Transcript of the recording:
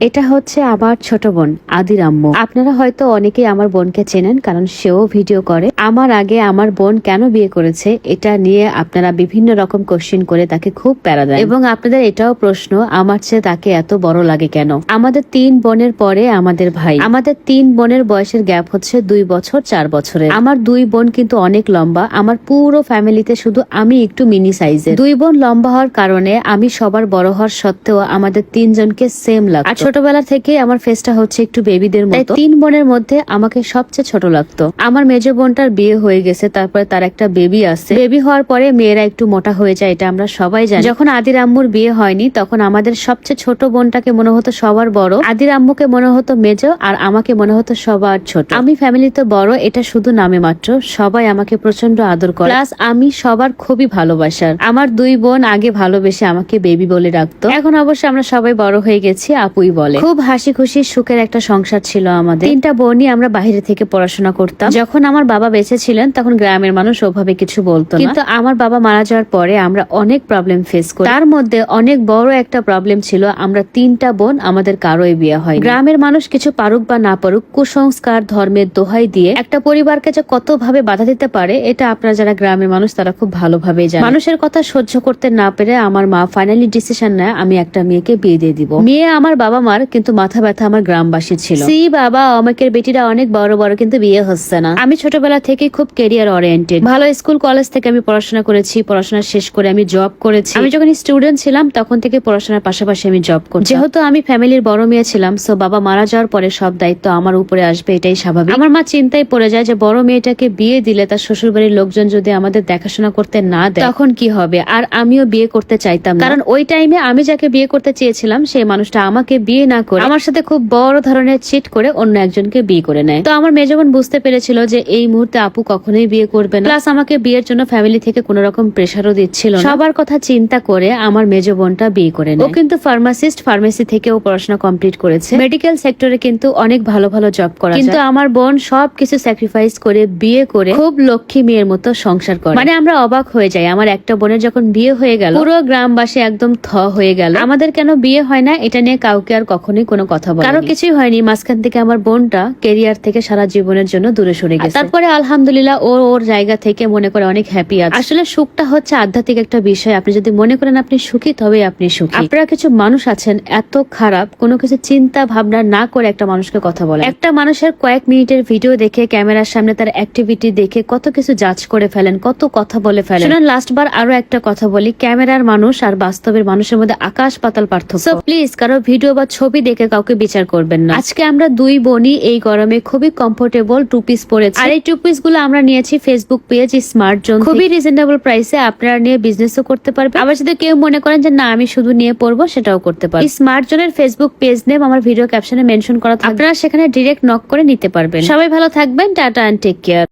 এটা হচ্ছে আমার ছোট বোন, আদির আম্মু। আপনারা হয়তো অনেকেই আমার বোনকে চেনেন, কারণ সেও ভিডিও করে। আমার আগে আমার বোন কেন বিয়ে করেছে, এটা নিয়ে আপনারা বিভিন্ন রকম কোশ্চিন করে তাকে খুব প্যারা দেন। এবং আপনাদের এটাও প্রশ্ন, আমার চেয়ে তাকে এত বড় লাগে কেন? আমাদের তিন বোনের পরে আমাদের ভাই। আমাদের তিন বোনের বয়সের গ্যাপ হচ্ছে দুই বছর, চার বছরের। আমার দুই বোন কিন্তু অনেক লম্বা। আমার পুরো ফ্যামিলিতে শুধু আমি একটু মিনি সাইজের দুই বোন লম্বা হওয়ার কারণে আমি সবার বড় হওয়ার সত্ত্বেও আমাদের তিনজনকে সেম লাগতো। ছোটবেলা থেকে আমার ফেসটা হচ্ছে একটু বেবিদের মতো। তিন বোনের মধ্যে আমাকে সবচেয়ে ছোট লাগতো। আমার মেজ বোনটার বিয়ে হয়ে গেছে তারপরে তার একটা বেবি আছে। বেবি হওয়ার পরে মেয়েরা একটু মোটা হয়ে যায় এটা আমরা সবাই জানি। যখন আদির আম্মুর বিয়ে হয়নি তখন আমাদের সবচেয়ে ছোট বোনটাকে মনে হতো সবার বড়। আদির আম্মুকে মনে হতো মেজ আর আমাকে মনে হতো সবার ছোট। আমি ফ্যামিলিতে বড় এটা শুধু নামে মাত্র। সবাই আমাকে প্রচণ্ড আদর করে। প্লাস আমি সবার খুবই ভালোবাসার। আমার দুই বোন আগে ভালোবেসে আমাকে বেবি বলে রাখতো এখন অবশ্য আমরা সবাই বড় হয়ে গেছি আপুই বলে। খুব হাসি খুশি সুখের একটা সংসার ছিল আমাদের। তিনটা বোনই আমরা বাইরে থেকে পড়াশোনা করতাম। যখন আমার বাবা বেঁচে ছিলেন তখন গ্রামের মানুষ ওভাবে কিছু বলতো কিন্তু আমার বাবা মারা যাওয়ার পরে আমরা অনেক প্রবলেম ফেস করি। তার মধ্যে অনেক বড় একটা প্রবলেম ছিল আমরা তিনটা বোন আমাদের কারোই বিয়ে হয় গ্রামের মানুষ কিছু পারুক বা না পারুক কুসংস্কার ধর্মের দোহাই দিয়ে একটা পরিবারকে যে কত ভাবে বাধা দিতে পারে এটা আপনারা যারা গ্রামের মানুষ তারা খুব ভালোভাবে জানে মানুষের কথা সহ্য করতে না পেরে আমার মা ফাইনালি ডিসিশন নেয় আমি একটা মেয়েকে বিয়ে দিয়ে দিব। মেয়ে আমার বাবা মার কিন্তু মাথা ব্যথা আমার গ্রামবাসী ছিল। সি বাবা অমেকের বেটিরা অনেক বড় বড় কিন্তু বিয়ে হচ্ছে না। আমি ছোটবেলা থেকে খুব কেরিয়ার ওরিয়েন্টেড ভালো স্কুল কলেজ থেকে আমি পড়াশোনা করেছি পড়াশোনা শেষ করে আমি জব করেছি। আমি যখন স্টুডেন্ট ছিলাম তখন থেকে পড়াশোনার পাশাপাশি আমি জব করছি যেহেতু আমি ফ্যামিলির বড় মেয়ে ছিলাম সো বাবা মারা যাওয়ার পরে সব দায়িত্ব আমার উপরে আসবে এটাই স্বাভাবিক। আমার মা চিন্তায় পড়ে যায় যে বড় মেয়েটাকে বিয়ে দিলে তার শ্বশুর বাড়ির লোকজন যদি আমাদের দেখাশোনা করতে না দেয় তখন কি হবে? আর আমিও বিয়ে করতে চাইতাম কারণ ওই টাইমে আমি যাকে বিয়ে করতে চেয়েছিলাম সেই মানুষটা আমাকে বিয়ে না করে আমার সাথে খুব বড় ধরনের চিট করে অন্য একজনকে বিয়ে করে নেয়। তো আমার মেয়ে যখন বুঝতে পেরেছিল যে এই মুহূর্তে আপু কখনোই বিয়ে করবে না প্লাস আমাকে বিয়ের জন্য ফ্যামিলি থেকে কোনো রকম প্রেশারও দিচ্ছিল সবার কথা চিন্তা করে আমার মেজ বোনটা বিয়ে করে নেয়। ও কিন্তু ফার্মাসিস্ট ফার্মেসি থেকে ও পড়াশোনা কমপ্লিট করেছে। মেডিকেল সেক্টরে কিন্তু অনেক ভালো ভালো জব করা কিন্তু আমার বোন সব কিছু স্যাক্রিফাইস করে বিয়ে করে খুব লক্ষ্মী মেয়ের মতো সংসার করে। মানে আমরা অবাক হয়ে যাই, আমার একটা বোনের যখন বিয়ে হয়ে গেল, পুরো গ্রামবাসী একদম থ হয়ে গেল। আমাদের কেন বিয়ে হয় না, এটা নিয়ে কাউকে আর কখনোই কোনো কথা বলে কারও কিছুই হয়নি। মাঝখান থেকে আমার বোনটা কেরিয়ার থেকে সারা জীবনের জন্য দূরে সরে গেছে। তারপরে আলহামদুলিল্লাহ ও ওর জায়গা থেকে মনে করে অনেক হ্যাপি আছে। আসলে সুখটা হচ্ছে আধ্যাত্মিক একটা বিষয়। আপনি যদি মনে করেন আপনি সুখী তবে আপনি সুখী। আপনারা কিছু মানুষ আছেন এত খারাপ কোনো কিছু চিন্তা ভাবনা না করে একটা মানুষকে কথা বলে একটা মানুষের কয়েক মিনিটের ভিডিও দেখে ক্যামেরার সামনে তার অ্যাক্টিভিটি দেখে কত কিছু জাজ করে ফেলেন কত কথা বলে ফেলেন। শুনুন লাস্ট বার আরও একটা কথা বলি। ক্যামেরার মানুষ আর বাস্তবের মানুষের মধ্যে আকাশ পাতাল পার্থক্য প্লিজ কারও ভিডিও বা ছবি দেখে কাউকে বিচার করবেন না। আজকে আমরা দুই বোনই এই গরমে খুবই কমফোর্টেবল টু পিস পরেছি। আর এই টু পিসগুলো আমরা নিয়েছি ফেসবুক পেজ স্মার্ট জোন খুবই রিজনেবল প্রাইসে আপনারা নিয়ে বিজনেসও করতে পারবেন। আবার যদি কেউ মনে করেন যে, না, আমি শুধু নিয়ে পড়ব সেটাও করতে পারবেন। স্মার্ট জোনের ফেসবুক পেজ নেম আমার ভিডিও ক্যাপশনে মেনশন করা আপনারা সেখানে ডিরেক্ট নক করে নিতে পারবেন। সবাই ভালো থাকবেন, টাটা অ্যান্ড টেক কেয়ার